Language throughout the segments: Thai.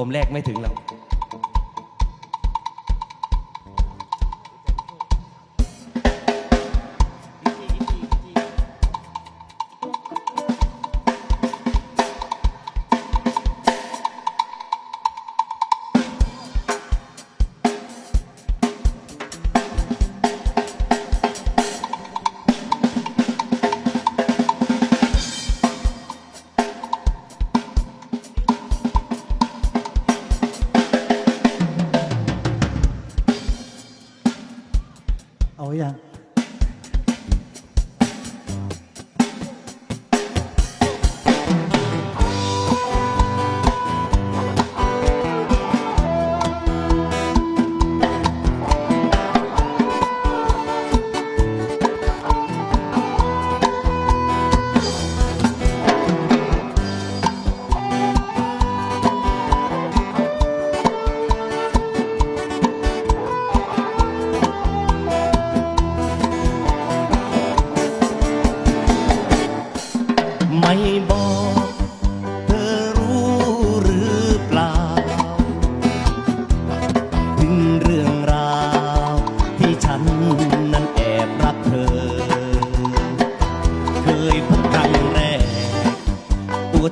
ตมแรกไม่ถึงเรา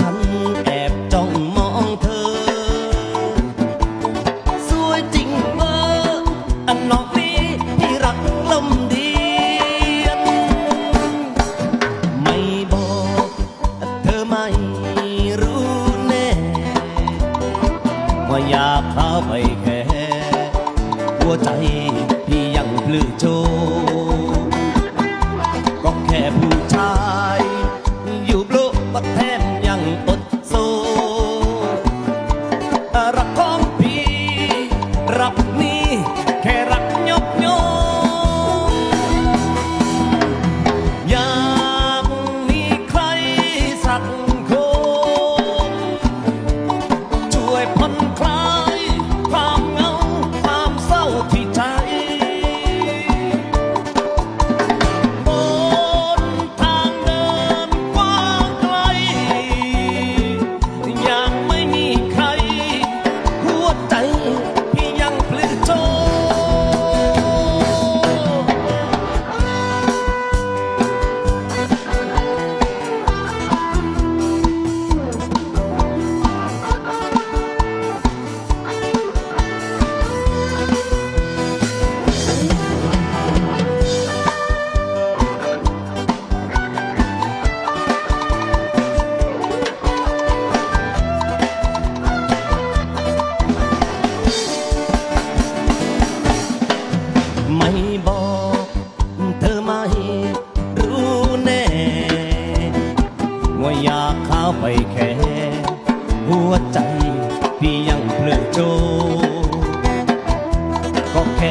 ฉันแอบจ้องมองเธอ สวยจริงเบออันนอกนี้รักลมเดียนไม่บอกเธอไม่รู้แน่ ว่ายากพาไปแค่หัวใจพี่ยังปลือโจก็แค่พูด หัวใจพี่ยังเพลิดโจก็แค่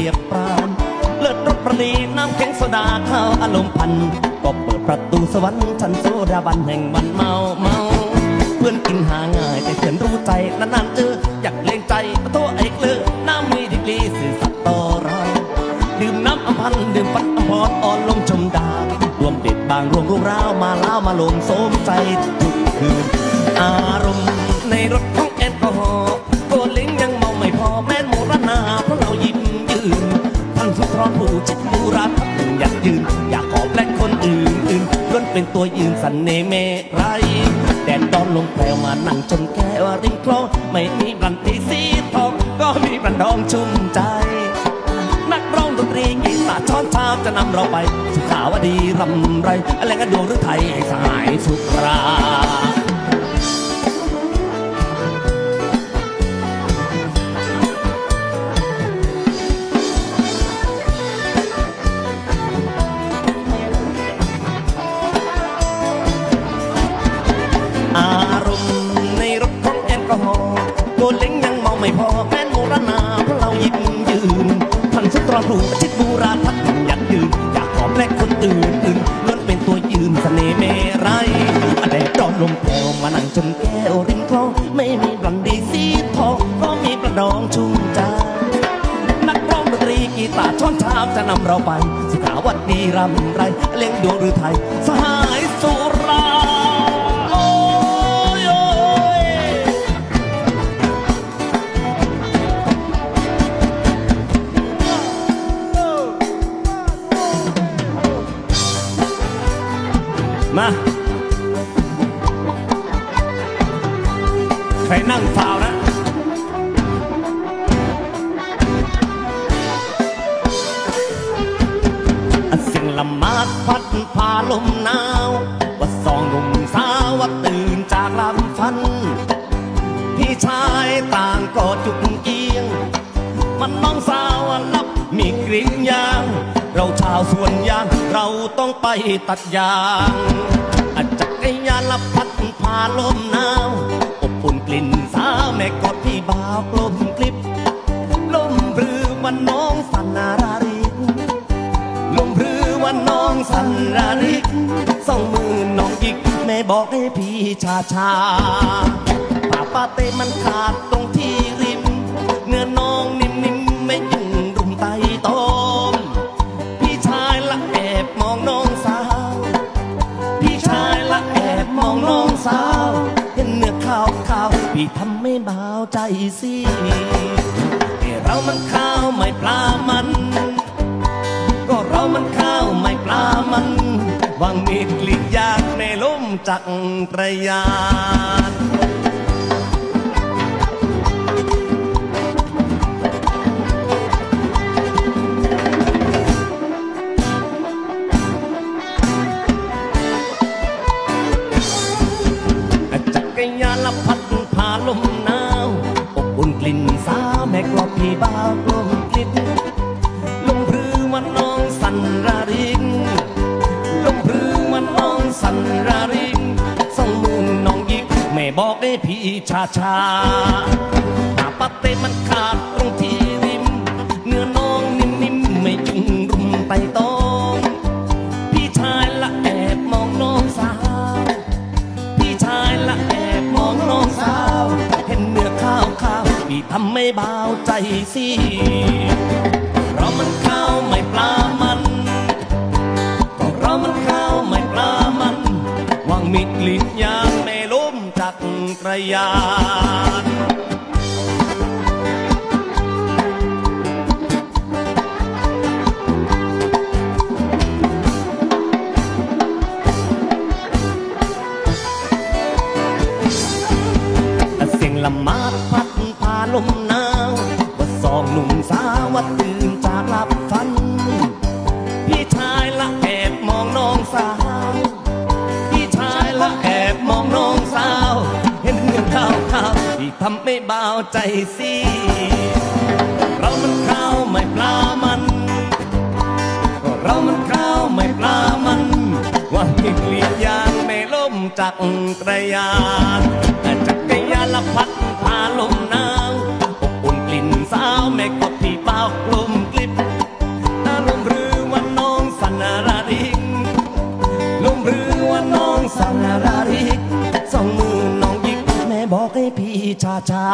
ียบปานเลือดรสประดีน้ำแข็งโซดาเข้าอารมณ์พัน ก็เปิดประตูสวรรค์ชั้นโซดาบันแห่งมันเมาเมา เพื่อนกินหาง่ายแต่เพื่อนรู้ใจนานๆเจออยากเล่งใจโทษไอ้เลือดน้ำมีดีกรีสื่อสัตว์ต่อรายดื่มน้ำอมพันดื่มปันอภรอ่อนลมชมดารวมเด็ดบางรวมรูปร้าวมาเล่ามาลมโสมใจทุกคืนอารมณ์ เป็นตัวยืนสันเนเมไรแดดดอนลงแปลวมานั่งจนแก้วริมคลองไม่มีบันทีสีทองก็มีบันดองชุ่มใจ นักร้องดนตรีกีตาร์ช้อนเช้าจะนำเราไป สุขาวดีรำไรอะไรก็ดวงหรือไทยสหายสุขรา กอฮอล์โกเล้งยังเมาไม่พอแม้นโมรณาเพราะเรายิ้มยืนท่านสุตรผูชิดบูราทักยากยืนอยากขอบแลกคนอื่นอื่นล้วนเป็นตัวยืนเสน่ห์เมไรแดดรอนลมแผ่วมานั่งจนแก้วริมคลองไม่มีบลันดีสีทองก็มีประดองชุ่มใจนักร้องดนตรีกีตาร์ช้อนช้าจะนำเราไปสุขาวัดดีรำไรเลี้ยงดวงหรือไทยสหายสุรา มา ใครนั่งฟาวนะเสียงละมาดพัดพาลมหนาว ต้องไปตัดยางอาจักรยานละพัดพาลมหนาวอบอุ่นกลิ่นสาวแม่กอดพี่บ่าวกลมกลิบลมหรือวันน้องสันนาราริกลมพรือว่าน้องสันราริกสองมือน้องยิกแม่บอกให้พี่ชาชาป่าปาเต้มันขาดตรงที่ริมเนื้อน้องนิ่ สาว เห็นเนื้อขาวขาวพี่ทำไม่เบาใจสิเรามันข้าวไม่ปลามัน ก็เรามันข้าวไม่ปลามันวางมีดกลิ่นยางในลมจักรยาน ราริงสองมือน้องยิกแม่บอกให้พี่ชาชาหาปะเต้มันขาดตรงที่ริม เนื้อน้องนิ่มๆไม่จุงรุมไตต้อง พี่ชายละแอบมองน้องสาว พี่ชายละแอบมองน้องสาว เห็นเนื้อข้าวข้าวพี่ทำไม่เบาใจสิเรามันข้าวไม่ปลามัน ร ทำไม่เบาใจสิเรามันข้าวไม่ปลามัน เรามันข้าวไม่ปลามันว่างมีกลีดยางไม่ล้มจักรยานจักรยานละพัดพาลมหนาวอบอุ่นกลิ่นสาวแม่ ชาชา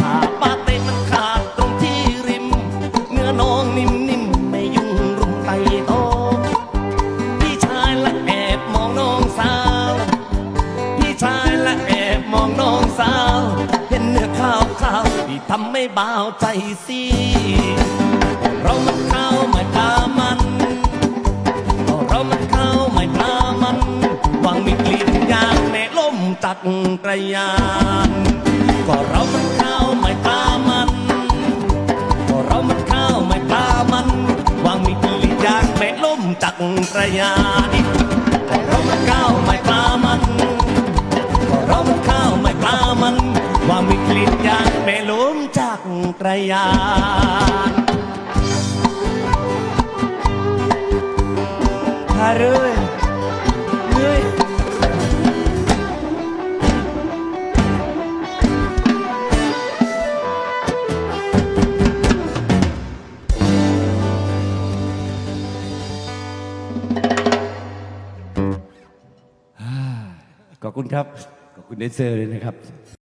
หาปาเต้มันขาดตรงที่ริม เนื้อน้องนิ่มๆไม่ยุ่งรุมไตโตพี่ชายละแอบมองน้องสาว พี่ชายละแอบมองน้องสาว เห็นเนื้อข้าวข้าวที่ทำไม่เบาใจสิเรามันขา กรยานก็เรามันข้าวไม่ปลามัน ก็เรามันข้าวไม่ปลามันวางมีกลิ่นยางแม่ล่มจักรยานก็เรามันข้าวไม่ปลามันก็เรามันข้าวไม่ปลามันวางมีกลิ่นยางแม่ล้มจักรยานทาเรื่อย ครับ ขอบคุณเดนเซอร์เลยนะครับ